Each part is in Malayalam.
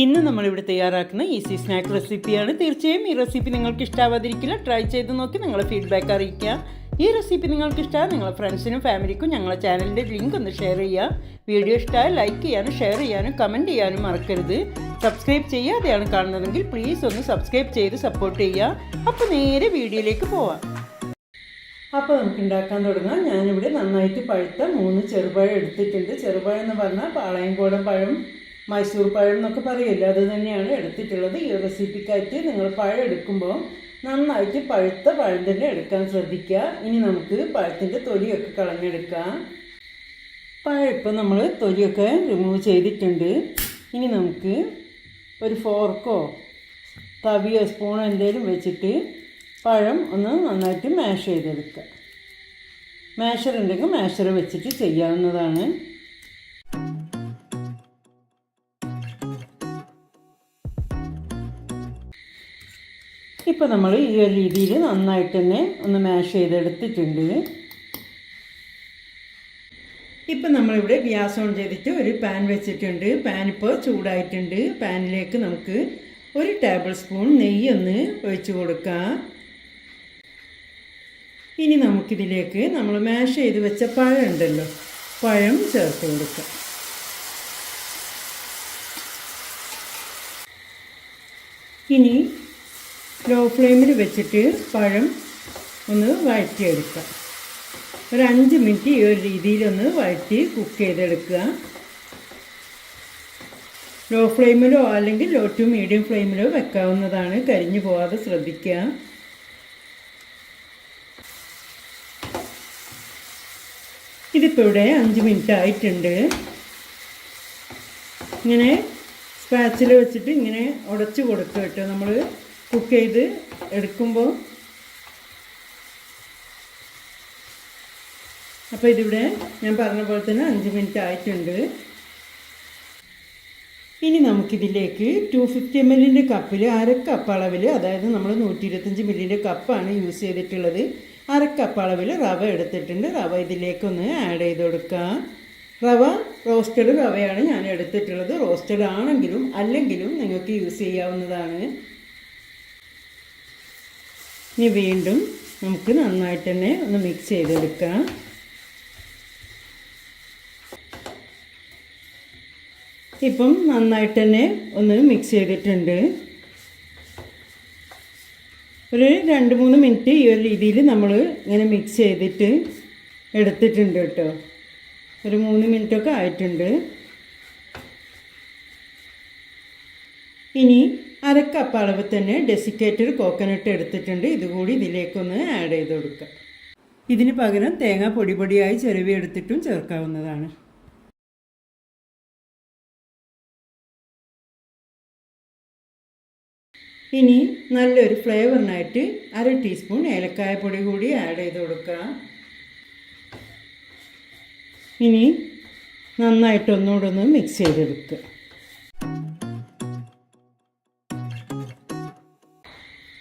ഇന്ന് നമ്മളിവിടെ തയ്യാറാക്കുന്ന ഈസി സ്നാക്ക് റെസിപ്പിയാണ് തീർച്ചയായും ഈ റെസിപ്പി നിങ്ങൾക്ക് ഇഷ്ടാവാതിരിക്കില്ല. ട്രൈ ചെയ്ത് നോക്കി നിങ്ങളെ ഫീഡ്ബാക്ക് അറിയിക്കുക ഈ റെസിപ്പി നിങ്ങൾക്ക് ഇഷ്ടമാണ് നിങ്ങളെ ഫ്രണ്ട്സിനും ഫാമിലിക്കും ഞങ്ങളെ ചാനലിന്റെ ലിങ്ക് ഒന്ന് ഷെയർ ചെയ്യുക വീഡിയോ ഇഷ്ടമായ ലൈക്ക് ചെയ്യാനും ഷെയർ ചെയ്യാനും കമന്റ് ചെയ്യാനും മറക്കരുത്. സബ്സ്ക്രൈബ് ചെയ്യാതെയാണ് കാണുന്നതെങ്കിൽ പ്ലീസ് ഒന്ന് സബ്സ്ക്രൈബ് ചെയ്ത് സപ്പോർട്ട് ചെയ്യുക. അപ്പോൾ നേരെ വീഡിയോയിലേക്ക് പോവാം. അപ്പോൾ നമുക്ക് ഉണ്ടാക്കാൻ തുടങ്ങാം. ഞാനിവിടെ നന്നായിട്ട് പഴുത്ത മൂന്ന് ചെറുപഴം എടുത്തിട്ടുണ്ട്. ചെറുപഴം എന്ന് പറഞ്ഞാൽ പാളയംകോടൻ പഴം മൈസൂർ പഴം എന്നൊക്കെ പറയില്ല? അത് തന്നെയാണ് എടുത്തിട്ടുള്ളത്. ഈ റെസിപ്പിക്കായിട്ട് നിങ്ങൾ പഴം എടുക്കുമ്പോൾ നന്നായിട്ട് പഴുത്ത പഴം തന്നെ എടുക്കാൻ ശ്രദ്ധിക്കുക. ഇനി നമുക്ക് പഴത്തിന്റെ തൊലിയൊക്കെ കളഞ്ഞെടുക്കാം. പഴം ഇപ്പം നമ്മൾ തൊലിയൊക്കെ റിമൂവ് ചെയ്തിട്ടുണ്ട്. ഇനി നമുക്ക് ഒരു ഫോർക്കോ തവിയോ സ്പൂണോ എന്തെങ്കിലും വെച്ചിട്ട് പഴം ഒന്ന് നന്നായിട്ട് മാഷ് ചെയ്തെടുക്കുക. മാഷർ ഉണ്ടെങ്കിൽ മാഷർ വെച്ചിട്ട് ചെയ്യാവുന്നതാണ്. ഇപ്പോൾ നമ്മൾ ഈ ഒരു രീതിയിൽ നന്നായിട്ട് തന്നെ ഒന്ന് മാഷ് ചെയ്തെടുത്തിട്ടുണ്ട്. ഇപ്പം നമ്മളിവിടെ ഗ്യാസ് ഓൺ ചെയ്തിട്ട് ഒരു പാൻ വെച്ചിട്ടുണ്ട്. പാൻ ഇപ്പോൾ ചൂടായിട്ടുണ്ട്. പാനിലേക്ക് നമുക്ക് ഒരു ടേബിൾ സ്പൂൺ നെയ്യ് ഒന്ന് ഒഴിച്ച് കൊടുക്കാം. ഇനി നമുക്കിതിലേക്ക് നമ്മൾ മാഷ് ചെയ്ത് വെച്ച പഴം ഉണ്ടല്ലോ. പഴം ചേർത്ത് കൊടുക്കാം. ഇനി ലോ ഫ്ലെയിമിൽ വെച്ചിട്ട് പഴം ഒന്ന് വഴറ്റിയെടുക്കുക ഒരു അഞ്ച് മിനിറ്റ് ഈ ഒരു രീതിയിലൊന്ന് വഴറ്റി കുക്ക് ചെയ്തെടുക്കുക. ലോ ഫ്ലെയിമിലോ അല്ലെങ്കിൽ ലോ ടു മീഡിയം ഫ്ലെയിമിലോ വെക്കാവുന്നതാണ് കരിഞ്ഞു പോവാതെ ശ്രദ്ധിക്കുക. ഇതിപ്പോൾ ഇവിടെ അഞ്ച് മിനിറ്റ് ആയിട്ടുണ്ട്. ഇങ്ങനെ സ്പാച്ചിൽ വെച്ചിട്ട് ഇങ്ങനെ ഉടച്ചു കൊടുക്കുക കേട്ടോ നമ്മൾ കുക്ക് ചെയ്ത് എടുക്കുമ്പോൾ അപ്പോൾ ഇതിവിടെ ഞാൻ പറഞ്ഞ പോലെ തന്നെ അഞ്ച് മിനിറ്റ് ആയിട്ടുണ്ട്. ഇനി നമുക്കിതിലേക്ക് ടു ഫിഫ്റ്റി എം എല്ലിന്റെ കപ്പിൽ അര കപ്പ് അളവിൽ അതായത് നമ്മൾ നൂറ്റി ഇരുപത്തഞ്ച് മില്ലിന്റെ കപ്പാണ് യൂസ് ചെയ്തിട്ടുള്ളത്. അര കപ്പ് അളവിൽ റവ എടുത്തിട്ടുണ്ട്. റവ ഇതിലേക്കൊന്ന് ആഡ് ചെയ്ത് കൊടുക്കാം. റവ റോസ്റ്റഡ് റവയാണ് ഞാൻ എടുത്തിട്ടുള്ളത്. റോസ്റ്റഡ് ആണെങ്കിലും അല്ലെങ്കിലും നിങ്ങൾക്ക് യൂസ് ചെയ്യാവുന്നതാണ്. ഇനി വീണ്ടും നമുക്ക് നന്നായിട്ട് തന്നെ ഒന്ന് മിക്സ് ചെയ്തെടുക്കാം. ഇപ്പം നന്നായിട്ട് തന്നെ ഒന്ന് മിക്സ് ചെയ്തിട്ടുണ്ട്. ഒരു രണ്ട് മൂന്ന് മിനിറ്റ് ഈ ഒരു രീതിയിൽ നമ്മൾ ഇങ്ങനെ മിക്സ് ചെയ്തിട്ട് എടുത്തിട്ടുണ്ട് കേട്ടോ. ഒരു മൂന്ന് മിനിറ്റൊക്കെ ആയിട്ടുണ്ട്. ഇനി അരക്കപ്പ് അളവ് തന്നെ ഡെസിക്കേറ്റഡ് കോക്കനട്ട് എടുത്തിട്ടുണ്ട്. ഇതുകൂടി ഇതിലേക്കൊന്ന് ആഡ് ചെയ്ത് കൊടുക്കുക. ഇതിന് പകരം തേങ്ങ പൊടി പൊടിയായി എടുത്തിട്ടും ചേർക്കാവുന്നതാണ്. ഇനി നല്ലൊരു ഫ്ലേവറിനായിട്ട് അര ടീസ്പൂൺ ഏലക്കായ പൊടി കൂടി ആഡ് ചെയ്ത് കൊടുക്കുക. ഇനി നന്നായിട്ടൊന്നുകൂടെ ഒന്ന് മിക്സ് ചെയ്തെടുക്കുക.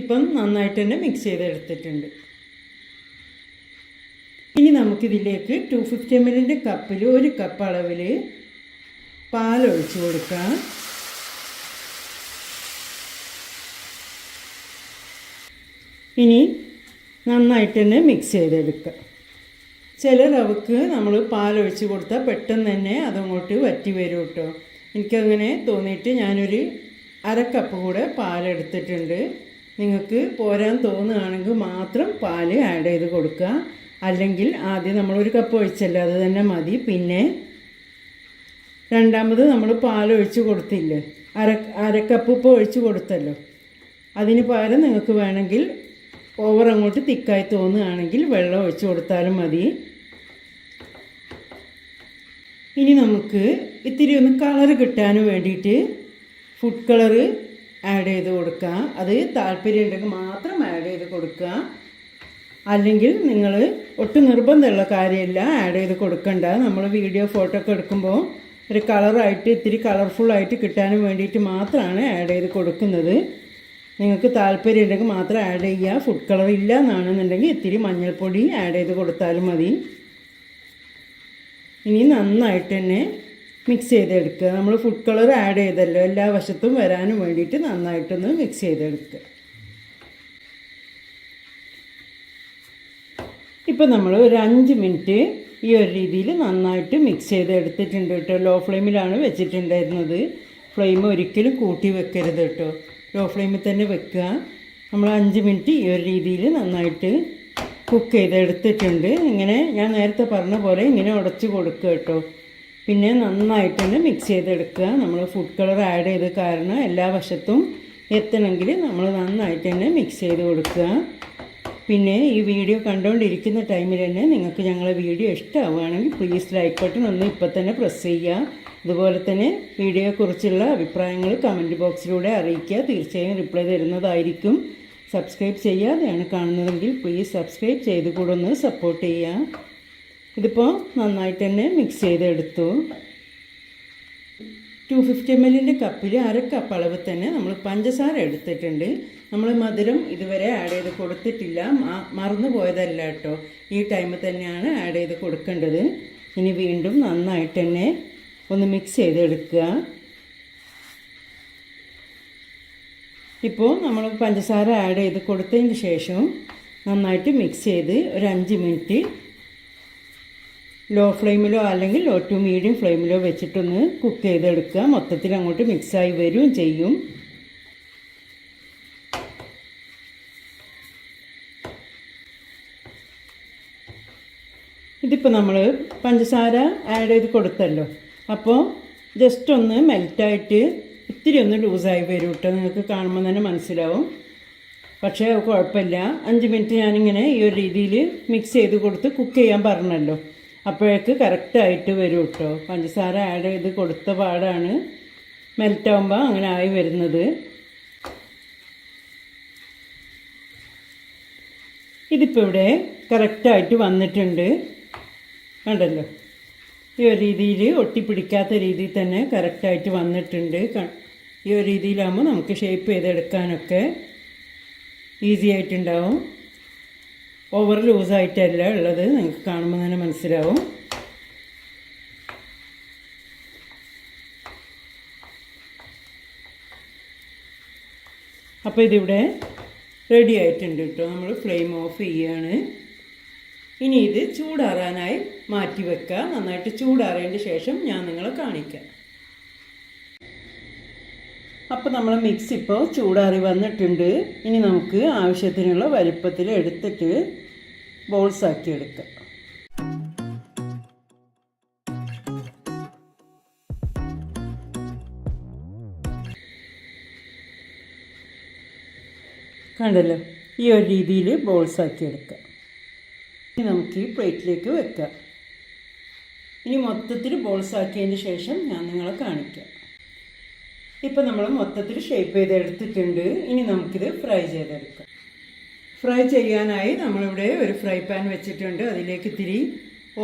ഇപ്പം നന്നായിട്ട് തന്നെ മിക്സ് ചെയ്തെടുത്തിട്ടുണ്ട്. ഇനി നമുക്കിതിലേക്ക് ടു ഫിഫ്റ്റി എം എല്ലിന്റെ കപ്പിൽ ഒരു കപ്പ് അളവിൽ പാലൊഴിച്ച് കൊടുക്കാം. ഇനി നന്നായിട്ട് തന്നെ മിക്സ് ചെയ്തെടുക്കുക ചില റവക്ക് നമ്മൾ പാലൊഴിച്ച് കൊടുത്താൽ പെട്ടെന്ന് തന്നെ അതങ്ങോട്ട് വറ്റി വരും കേട്ടോ. എനിക്കങ്ങനെ തോന്നിയിട്ട് ഞാനൊരു അര കപ്പ് കൂടെ പാലെടുത്തിട്ടുണ്ട്. നിങ്ങൾക്ക് പോരാൻ തോന്നുകയാണെങ്കിൽ മാത്രം പാൽ ആഡ് ചെയ്ത് കൊടുക്കുക. അല്ലെങ്കിൽ ആദ്യം നമ്മളൊരു കപ്പ് ഒഴിച്ചല്ലോ അത് തന്നെ മതി. പിന്നെ രണ്ടാമത് നമ്മൾ പാൽ ഒഴിച്ച് കൊടുത്തില്ലേ? അര അരക്കപ്പ് ഇപ്പോൾ ഒഴിച്ച് കൊടുത്തല്ലോ. അതിന് പകരം നിങ്ങൾക്ക് വേണമെങ്കിൽ ഓവർ അങ്ങോട്ട് തിക്കായി തോന്നുകയാണെങ്കിൽ വെള്ളം ഒഴിച്ച് കൊടുത്താലും മതി. ഇനി നമുക്ക് ഇത്തിരി ഒന്ന് കളർ കിട്ടാൻ വേണ്ടിയിട്ട് ഫുഡ് കളറ് ആഡ് ചെയ്ത് കൊടുക്കുക. അത് താല്പര്യം ഉണ്ടെങ്കിൽ മാത്രം ആഡ് ചെയ്ത് കൊടുക്കുക. അല്ലെങ്കിൽ നിങ്ങൾ ഒട്ടും നിർബന്ധമുള്ള കാര്യമില്ല ആഡ് ചെയ്ത് കൊടുക്കണ്ട. നമ്മൾ വീഡിയോ ഫോട്ടോ ഒക്കെ എടുക്കുമ്പോൾ ഒരു കളറായിട്ട് ഇത്തിരി കളർഫുള്ളായിട്ട് കിട്ടാനും വേണ്ടിയിട്ട് മാത്രമാണ് ആഡ് ചെയ്ത് കൊടുക്കുന്നത്. നിങ്ങൾക്ക് താല്പര്യം ഉണ്ടെങ്കിൽ മാത്രം ആഡ് ചെയ്യുക. ഫുഡ് കളർ ഇല്ല എന്നാണെന്നുണ്ടെങ്കിൽ ഇത്തിരി മഞ്ഞൾപ്പൊടി ആഡ് ചെയ്ത് കൊടുത്താലും മതി. ഇനി നന്നായിട്ട് തന്നെ മിക്സ് ചെയ്തെടുക്കുക. നമ്മൾ ഫുഡ് കളർ ആഡ് ചെയ്തല്ലോ. എല്ലാ വശത്തും വരാനും വേണ്ടിയിട്ട് നന്നായിട്ടൊന്ന് മിക്സ് ചെയ്തെടുക്കുക. ഇപ്പോൾ നമ്മൾ ഒരു അഞ്ച് മിനിറ്റ് ഈ ഒരു രീതിയിൽ നന്നായിട്ട് മിക്സ് ചെയ്ത് എടുത്തിട്ടുണ്ട് കേട്ടോ ലോ ഫ്ലെയിമിലാണ് വെച്ചിട്ടുണ്ടായിരുന്നത്. ഫ്ലെയിം ഒരിക്കലും കൂട്ടി വെക്കരുത് കേട്ടോ. ലോ ഫ്ലെയിമിൽ തന്നെ വെക്കുക. നമ്മൾ അഞ്ച് മിനിറ്റ് ഈ ഒരു രീതിയിൽ നന്നായിട്ട് കുക്ക് ചെയ്തെടുത്തിട്ടുണ്ട്. ഇങ്ങനെ ഞാൻ നേരത്തെ പറഞ്ഞ പോലെ ഇങ്ങനെ ഉടച്ച് കൊടുക്കുക കേട്ടോ. പിന്നെ നന്നായിട്ട് തന്നെ മിക്സ് ചെയ്തെടുക്കുക. നമ്മൾ ഫുഡ് കളർ ആഡ് ചെയ്ത് കാരണം എല്ലാ വശത്തും എത്തണമെങ്കിൽ നമ്മൾ നന്നായിട്ട് തന്നെ മിക്സ് ചെയ്ത് കൊടുക്കുക. പിന്നെ ഈ വീഡിയോ കണ്ടുകൊണ്ടിരിക്കുന്ന ടൈമിൽ തന്നെ നിങ്ങൾക്ക് ഞങ്ങളെ വീഡിയോ ഇഷ്ടമാവുകയാണെങ്കിൽ പ്ലീസ് ലൈക്ക് ബട്ടൺ ഒന്ന് ഇപ്പം തന്നെ പ്രസ് ചെയ്യുക. അതുപോലെ തന്നെ വീഡിയോയെക്കുറിച്ചുള്ള അഭിപ്രായങ്ങൾ കമന്റ് ബോക്സിലൂടെ അറിയിക്കുക. തീർച്ചയായും റിപ്ലൈ തരുന്നതായിരിക്കും. സബ്സ്ക്രൈബ് ചെയ്യാതെയാണ് കാണുന്നതെങ്കിൽ പ്ലീസ് സബ്സ്ക്രൈബ് ചെയ്ത് കൂടെ ഒന്ന് സപ്പോർട്ട് ചെയ്യുക. ഇതിപ്പോൾ നന്നായിട്ട് തന്നെ മിക്സ് ചെയ്തെടുത്തു. ടു ഫിഫ്റ്റി എം എല്ലിന്റെ കപ്പിൽ അര കപ്പ് അളവ് തന്നെ നമ്മൾ പഞ്ചസാര എടുത്തിട്ടുണ്ട്. നമ്മൾ മധുരം ഇതുവരെ ആഡ് ചെയ്ത് കൊടുത്തിട്ടില്ല. മറന്നു പോയതല്ല കേട്ടോ. ഈ ടൈമിൽ തന്നെയാണ് ആഡ് ചെയ്ത് കൊടുക്കേണ്ടത്. ഇനി വീണ്ടും നന്നായിട്ട് തന്നെ ഒന്ന് മിക്സ് ചെയ്തെടുക്കുക. ഇപ്പോൾ നമ്മൾ പഞ്ചസാര ആഡ് ചെയ്ത് കൊടുത്തതിന് ശേഷം നന്നായിട്ട് മിക്സ് ചെയ്ത് ഒരു അഞ്ച് മിനിറ്റ് ലോ ഫ്ലെയിമിലോ അല്ലെങ്കിൽ ലോ ടു മീഡിയം ഫ്ലെയിമിലോ വെച്ചിട്ടൊന്ന് കുക്ക് ചെയ്തെടുക്കുക. മൊത്തത്തിൽ അങ്ങോട്ട് മിക്സായി വരും ചെയ്യും. ഇതിപ്പോൾ നമ്മൾ പഞ്ചസാര ആഡ് ചെയ്ത് കൊടുത്തല്ലോ. അപ്പോൾ ജസ്റ്റ് ഒന്ന് മെൽറ്റായിട്ട് ഇത്തിരി ഒന്ന് ലൂസായി വരും കേട്ടോ നിങ്ങൾക്ക് കാണുമ്പോൾ തന്നെ മനസ്സിലാവും. പക്ഷേ കുഴപ്പമില്ല. അഞ്ച് മിനിറ്റ് ഞാനിങ്ങനെ ഈ ഒരു രീതിയിൽ മിക്സ് ചെയ്ത് കൊടുത്ത് കുക്ക് ചെയ്യാൻ പറഞ്ഞല്ലോ. അപ്പോഴേക്ക് കറക്റ്റായിട്ട് വരും കേട്ടോ. പഞ്ചസാര ആഡ് ചെയ്ത് കൊടുത്ത പാടാണ്. മെൽറ്റാകുമ്പോൾ അങ്ങനെ ആയി വരുന്നത്. ഇതിപ്പോൾ ഇവിടെ കറക്റ്റായിട്ട് വന്നിട്ടുണ്ട്. കണ്ടല്ലോ? ഈ ഒരു രീതിയിൽ ഒട്ടിപ്പിടിക്കാത്ത രീതിയിൽ തന്നെ കറക്റ്റായിട്ട് വന്നിട്ടുണ്ട്. ഈ ഒരു രീതിയിലാകുമ്പോൾ നമുക്ക് ഷേപ്പ് ചെയ്തെടുക്കാനൊക്കെ ഈസി ആയിട്ടുണ്ടാവും. ഓവർ ലൂസായിട്ടല്ല ഉള്ളത്? നിങ്ങൾക്ക് കാണുമ്പോൾ തന്നെ മനസ്സിലാവും. അപ്പോൾ ഇതിവിടെ റെഡി ആയിട്ടുണ്ട് കേട്ടോ നമ്മൾ ഫ്ലെയിം ഓഫ് ചെയ്യാണ്. ഇനി ഇത് ചൂടാറാനായി മാറ്റി വെക്കുക നന്നായിട്ട് ചൂടാറിയതിന്റെ ശേഷം ഞാൻ നിങ്ങളെ കാണിക്കാം. അപ്പോൾ നമ്മൾ മിക്സ് ഇപ്പോൾ ചൂടാറി വന്നിട്ടുണ്ട്. ഇനി നമുക്ക് ആവശ്യത്തിനുള്ള വലിപ്പത്തിൽ എടുത്തിട്ട് ബോൾസ് ആക്കി എടുക്കുക കണ്ടല്ലോ ഈ ഒരു രീതിയിൽ ബോൾസ് ആക്കി എടുക്കാം ഇനി നമുക്ക് ഈ പ്ലേറ്റിലേക്ക് വെക്കാം. ഇനി മൊത്തത്തിൽ ബോൾസ് ആക്കിയതിന് ശേഷം ഞാൻ നിങ്ങളെ കാണിക്കാം. ഇപ്പം നമ്മൾ മൊത്തത്തിൽ ഷേപ്പ് ചെയ്തെടുത്തിട്ടുണ്ട്. ഇനി നമുക്കിത് ഫ്രൈ ചെയ്തെടുക്കാം. ഫ്രൈ ചെയ്യാനായി നമ്മളിവിടെ ഒരു ഫ്രൈ പാൻ വെച്ചിട്ടുണ്ട്. അതിലേക്ക് ഇത്തിരി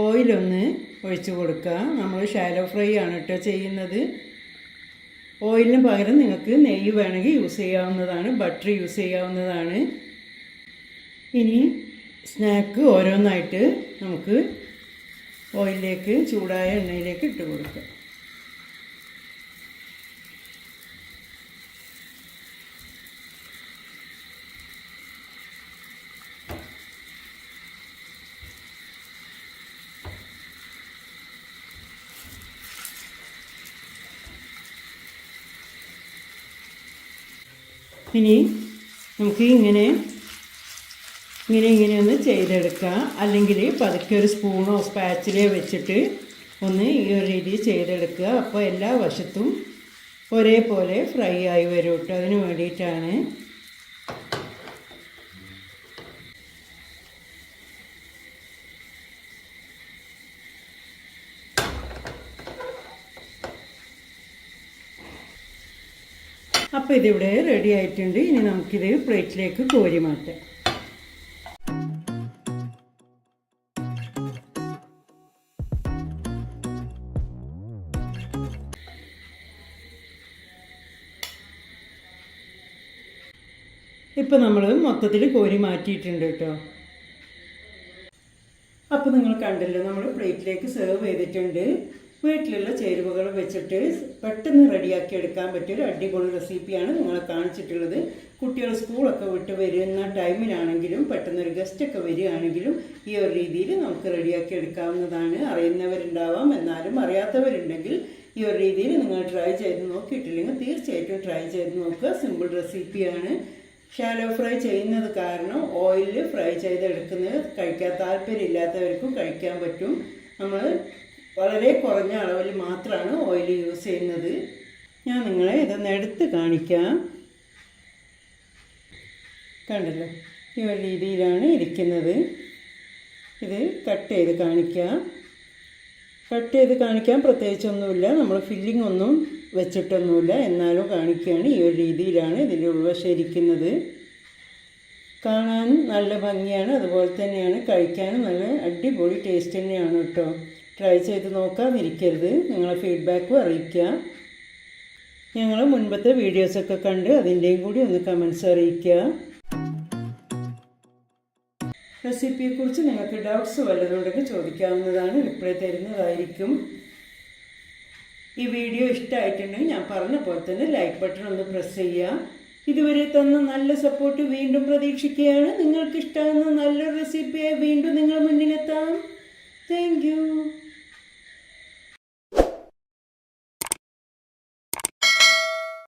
ഓയിലൊന്ന് ഒഴിച്ച് കൊടുക്കുക. നമ്മൾ ഷാലോ ഫ്രൈ ആണ് കേട്ടോ ചെയ്യുന്നത്. ഓയിലിന് പകരം നിങ്ങൾക്ക് നെയ്യ് വേണമെങ്കിൽ യൂസ് ചെയ്യാവുന്നതാണ്. ബട്ടർ യൂസ് ചെയ്യാവുന്നതാണ്. ഇനി സ്നാക്ക് ഓരോന്നായിട്ട് നമുക്ക് ഓയിലിലേക്ക് ചൂടായ എണ്ണയിലേക്ക് ഇട്ട് കൊടുക്കാം ഇനി നമുക്ക് ഇങ്ങനെ ഇങ്ങനെ ഇങ്ങനെ ഒന്ന് ചെയ്തെടുക്കാം. അല്ലെങ്കിൽ പതുക്കെ ഒരു സ്പൂണോ സ്പാച്ചിലോ വെച്ചിട്ട് ഒന്ന് ഈ ഒരു രീതിയിൽ ചെയ്തെടുക്കുക. അപ്പോൾ എല്ലാ വശത്തും ഒരേപോലെ ഫ്രൈ ആയി വരും കേട്ടോ. അതിന് വേണ്ടിയിട്ടാണ് അപ്പോൾ ഇതിവിടെ റെഡി ആയിട്ടുണ്ട്. ഇനി നമുക്കിത് പ്ലേറ്റിലേക്ക് കോരി മാറ്റാം. ഇപ്പം നമ്മൾ മൊത്തത്തിൽ കോരി മാറ്റിയിട്ടുണ്ട് കേട്ടോ. അപ്പോൾ നിങ്ങൾ കണ്ടല്ലോ നമ്മൾ പ്ലേറ്റിലേക്ക് സെർവ് ചെയ്തിട്ടുണ്ട്. വീട്ടിലുള്ള ചേരുവകൾ വെച്ചിട്ട് പെട്ടെന്ന് റെഡിയാക്കി എടുക്കാൻ പറ്റിയ ഒരു അടിപൊളി റെസിപ്പിയാണ് നിങ്ങളെ കാണിച്ചിട്ടുള്ളത്. കുട്ടികൾ സ്കൂളൊക്കെ വിട്ട് വരുന്ന ടൈമിലാണെങ്കിലും പെട്ടെന്ന് ഒരു ഗസ്റ്റ് ഒക്കെ വരികയാണെങ്കിലും ഈ ഒരു രീതിയിൽ നമുക്ക് റെഡിയാക്കി എടുക്കാവുന്നതാണ്. അറിയുന്നവരുണ്ടാവാം എന്നാലും അറിയാത്തവരുണ്ടെങ്കിൽ ഈ ഒരു രീതിയിൽ നിങ്ങൾ ട്രൈ ചെയ്ത് നോക്കിയിട്ടില്ലെങ്കിൽ തീർച്ചയായിട്ടും ട്രൈ ചെയ്ത് നോക്കുക. സിമ്പിൾ റെസിപ്പിയാണ്. ഷാലോ ഫ്രൈ ചെയ്യുന്നത് കാരണം ഓയിലിൽ ഫ്രൈ ചെയ്തെടുക്കുന്നത് കഴിക്കാൻ താല്പര്യമില്ലാത്തവർക്കും കഴിക്കാൻ പറ്റും. നമ്മൾ വളരെ കുറഞ്ഞ അളവിൽ മാത്രമാണ് ഓയിൽ യൂസ് ചെയ്യുന്നത്. ഞാൻ നിങ്ങളെ ഇതൊന്ന് എടുത്ത് കാണിക്കാം. കണ്ടല്ലോ ഈ ഒരു രീതിയിലാണ് ഇരിക്കുന്നത്. ഇത് കട്ട് ചെയ്ത് കാണിക്കാം. കട്ട് ചെയ്ത് കാണിക്കാൻ പ്രത്യേകിച്ചൊന്നുമില്ല. നമ്മൾ ഫില്ലിംഗ് ഒന്നും വെച്ചിട്ടൊന്നുമില്ല. എന്നാലും കാണിക്കുകയാണ് ഈ ഒരു രീതിയിലാണ് ഇതിന്റെ ഉൾവശം ഇരിക്കുന്നത്. കാണാൻ നല്ല ഭംഗിയാണ്. അതുപോലെ തന്നെയാണ് കഴിക്കാനും നല്ല അടിപൊളി ടേസ്റ്റ് തന്നെയാണ് കേട്ടോ. ട്രൈ ചെയ്ത് നോക്കാതിരിക്കരുത്. നിങ്ങളെ ഫീഡ്ബാക്കും അറിയിക്കുക ഞങ്ങൾ മുൻപത്തെ വീഡിയോസൊക്കെ കണ്ട് അതിന്റെയും കൂടി ഒന്ന് കമൻസ് അറിയിക്കുക. റെസിപ്പിയെക്കുറിച്ച് നിങ്ങൾക്ക് ഡൗട്ട്സ് വല്ലതുണ്ടെങ്കിൽ ചോദിക്കാവുന്നതാണ്. റിപ്ലൈ തരുന്നതായിരിക്കും. ഈ വീഡിയോ ഇഷ്ടമായിട്ടുണ്ടെങ്കിൽ ഞാൻ പറഞ്ഞ പോലെ തന്നെ ലൈക്ക് ബട്ടൺ ഒന്ന് പ്രസ് ചെയ്യുക. ഇതുവരെ തന്ന നല്ല സപ്പോർട്ട് വീണ്ടും പ്രതീക്ഷിക്കുകയാണ്. നിങ്ങൾക്ക് ഇഷ്ടമാകുന്ന നല്ലൊരു റെസിപ്പിയായി വീണ്ടും നിങ്ങൾ മുന്നിലെത്താം. താങ്ക്